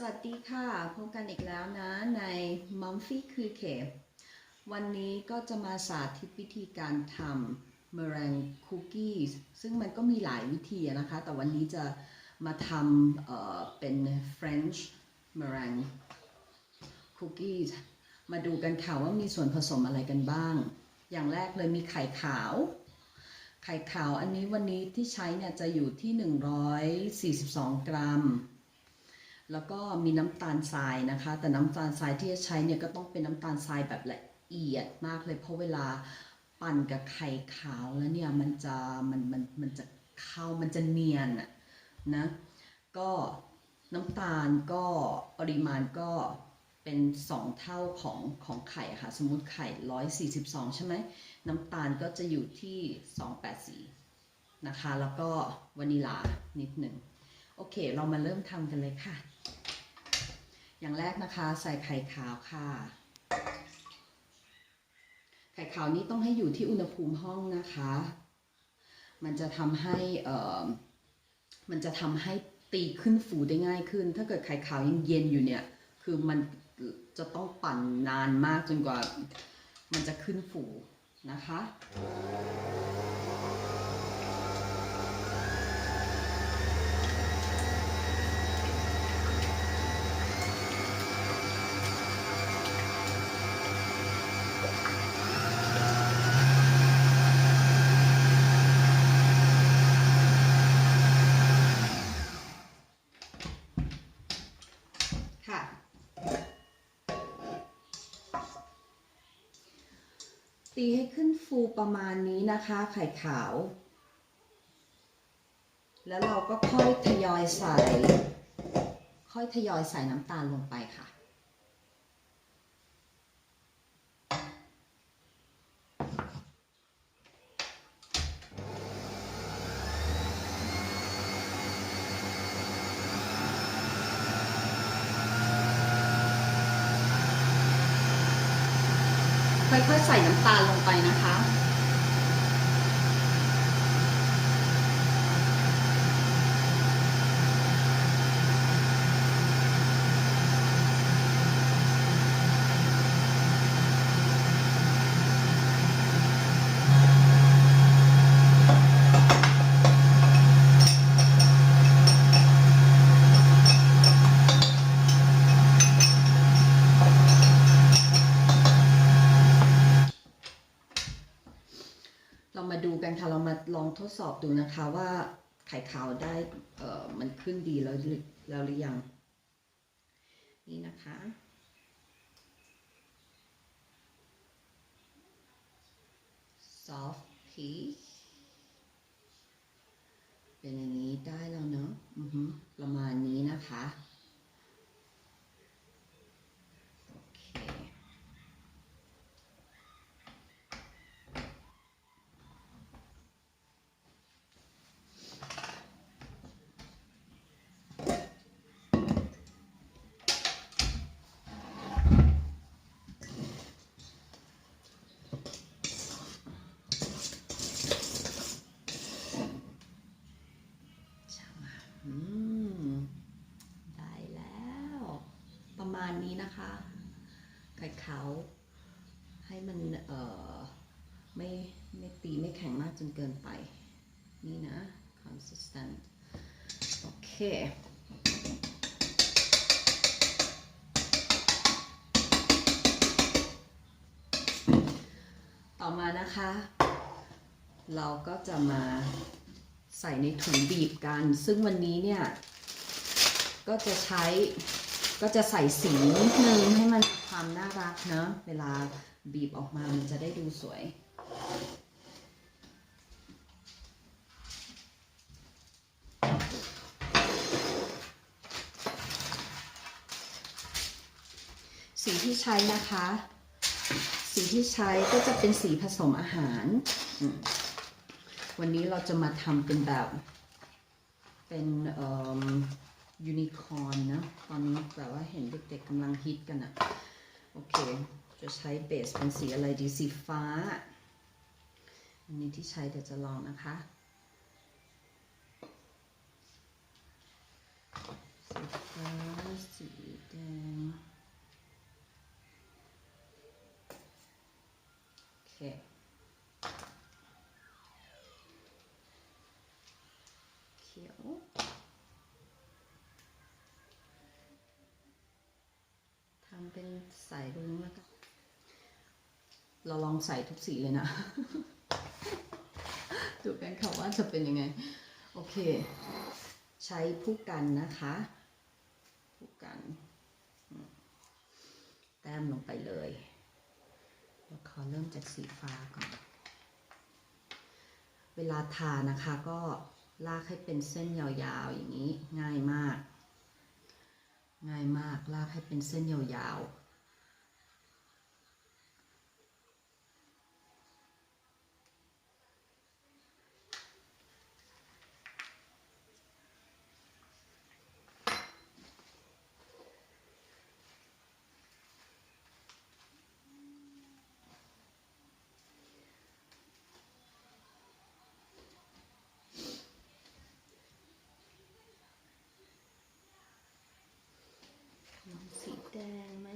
สวัสดีค่ะ พบกันอีกแล้วนะใน Mumphy คือเควันนี้ก็จะมาสาธิตวิธีการทำ meringue cookies ซึ่งมันก็มีหลายวิธีนะคะ แต่วันนี้จะมาทำเเป็น French meringue cookies มาดูกันค่ะว่ามีส่วนผสมอะไรกันบ้าง อย่างแรกเลยมีไข่ขาว ไข่ขาวอันนี้วันนี้ที่ใช้เนี่ยจะอยู่ที่ 142 กรัม แล้วก็มีน้ำตาลทรายนะคะ แต่น้ำตาลทรายที่จะใช้เนี่ยก็ต้องเป็นน้ำตาลทรายแบบละเอียดมากเลยเพราะเวลาปั่นกับไข่ขาวแล้วเนี่ยมันจะมันมันมันจะเข้ามันจะเนียนอะนะก็น้ำตาลก็ปริมาณก็เป็น 2 เท่าของของไข่ค่ะสมมุติไข่ 142 ใช่ไหมน้ำตาลก็จะอยู่ที่ 284 นะคะ แล้วก็วานิลานิดหนึ่งโอเค เรามาเริ่มทำกันเลยค่ะ อย่างแรกนะคะใส่ไข่ขาวค่ะ ไข่ขาวนี้ต้องให้อยู่ที่อุณหภูมิห้องนะคะ มันจะทำให้เอ่อมันจะทำให้ตีขึ้นฟูได้ง่ายขึ้น ถ้าเกิดไข่ขาวยังเย็นอยู่เนี่ย คือมันจะต้องปั่นนานมากจนกว่ามันจะขึ้นฟูนะคะ ตีให้ขึ้นฟูประมาณนี้นะคะ ไข่ขาว แล้วเราก็ค่อยทยอยใส่ ค่อยทยอยใส่น้ำตาลลงไปค่ะ ค่อยๆใส่ น้ำตาลลงไปนะคะ เรามาดูกันค่ะ เรามา ลองทดสอบดูนะคะว่าไข่ขาวได้เอ่อมันขึ้นดีแล้วหรือแล้วหรือยัง นี่นะคะ soft peach เป็นอย่างนี้ได้แล้วเนาะอือฮึประมาณนี้นะคะ โอเค ช่างมาอืม ได้แล้ว ประ มาณนี้นะคะไข่ขาให้มันเอ่อไม่ไม่ตีไม่แข็งมากจนเกินไป นี่นะ consistent โอเคต่อมานะคะ เราก็จะมาใส่ในถุงบีบกัน ซึ่งวันนี้เนี่ย ก็จะใช้ ก็จะใส่สีนิดนึงให้มันความน่ารักเนอะเวลาบีบออกมามันจะได้ดูสวย สีที่ใช้นะคะ สีที่ใช้ก็จะเป็นสีผสมอาหาร วันนี้เราจะมาทำเป็นแบบ เป็นเอ่อ ยูนิคอร์นนะตอนนี้แบบว่าเห็นเด็กๆกำลังฮิตกันอะโอเค จะใช้เบสเป็นสีอะไรดีสีฟ้า อันนี้ที่ใช้เดี๋ยวจะลองนะคะ สีฟ้าสีเขียว ทำเป็นสายรุ้งแล้วกันเราลองใส่ทุกสีเลยนะ ดูกันค่ะว่าจะเป็นยังไง โอเค ใช้ผู้กันนะคะผู้กัน แต้มลงไปเลยแล้วขอเริ่มจากสีฟ้าก่อน เวลาทานะคะก็ลากให้เป็นเส้นยาวๆอย่างนี้ง่ายมาก ง่ายมากลากให้เป็นเส้นยาวๆ ลองสีแดงไหม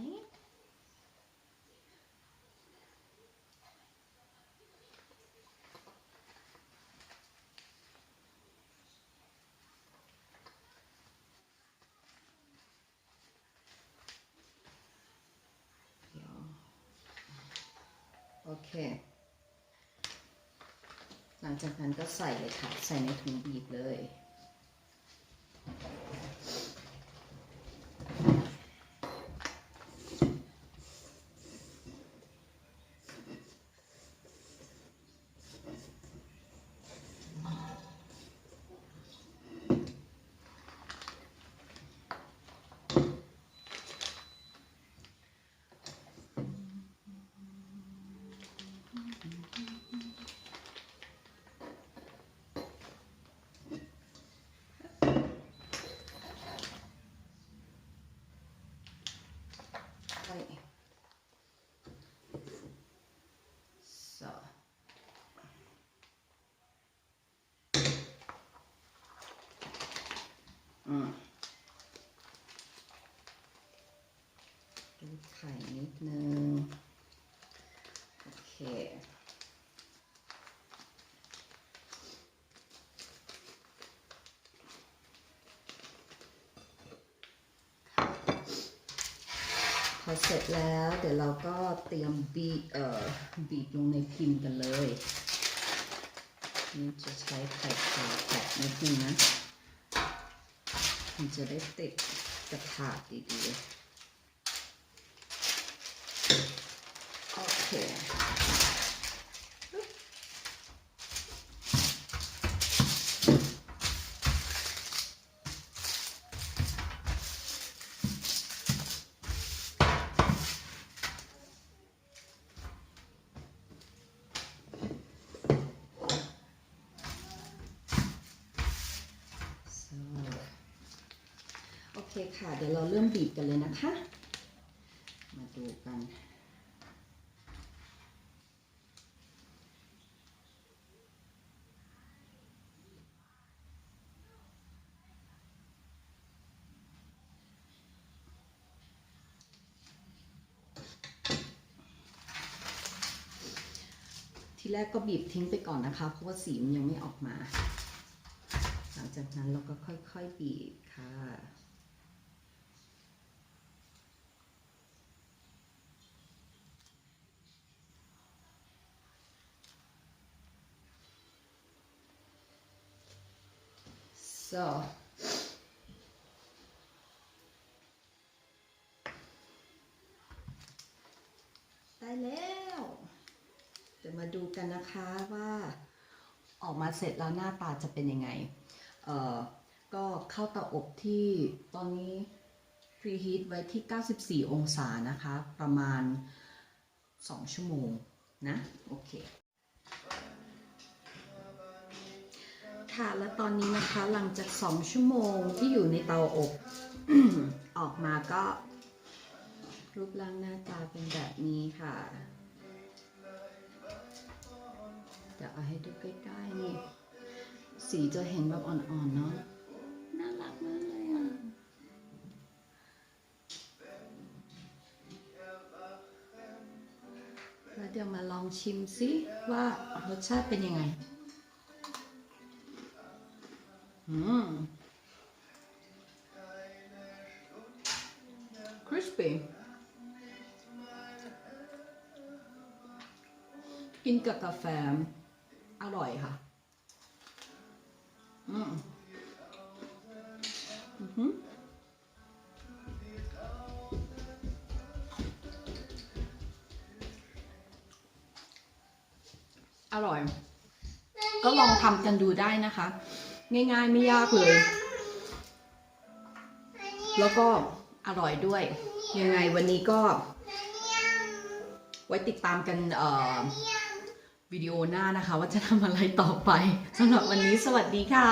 เดี๋ยว โอ เค หลังจากนั้นก็ใส่เลยค่ะ ใส่ในถุงบีบเลย Okay. So. อืมดูไข่นิดนึง โอเคพอเสร็จแล้วเดี๋ยวเราก็เตรียมบีเอ่อบีบลงในพิมพ์กันเลยนี่จะใช้ไข่ขาวแตะนิดนึงนะ มันจะได้ติดกระถาดดีๆ โอเค So โอเคค่ะ เดี๋ยวเราเริ่มบีบกันเลยนะคะ มาดูกัน ทีแรกก็บีบทิ้งไปก่อนนะคะ เพราะว่าสีมันยังไม่ออกมา หลังจากนั้นเราก็ค่อยๆบีบค่ะ so ได้แล้ว เดี๋ยวมาดูกันนะคะว่าออกมาเสร็จแล้วหน้าตาจะเป็นยังไง เอ่อ ก็เข้าเตาอบที่ตอนนี้ preheat ไว้ที่ 94 องศานะคะ ประมาณ 2 ชั่วโมงนะ โอเค ค่ะ แล้วตอนนี้นะคะหลังจาก2ชั่วโมงที่อยู่ในเตาอบ ออกมาก็ รูปร่างหน้าตาเป็นแบบนี้ค่ะเดี๋ยวเอาให้ดูใกล้ๆนี่สีจะเห็นแบบอ่อนๆเนาะน่ารักมากเลยอะแล้วเดี๋ยวมาลองชิมซิว่ารสชาติเป็นยังไง crispy กินกับกาแฟ อร่อยค่ะ อืมอือหืออร่อย ก็ลองทำกันดูได้นะคะ ง่ายๆ ไม่ยากเลย แล้วก็อร่อยด้วย ยังไงวันนี้ก็ ไว้ติดตามกันวิดีโอหน้านะคะ ว่าจะทำอะไรต่อไปสำหรับวันนี้สวัสดีค่ะ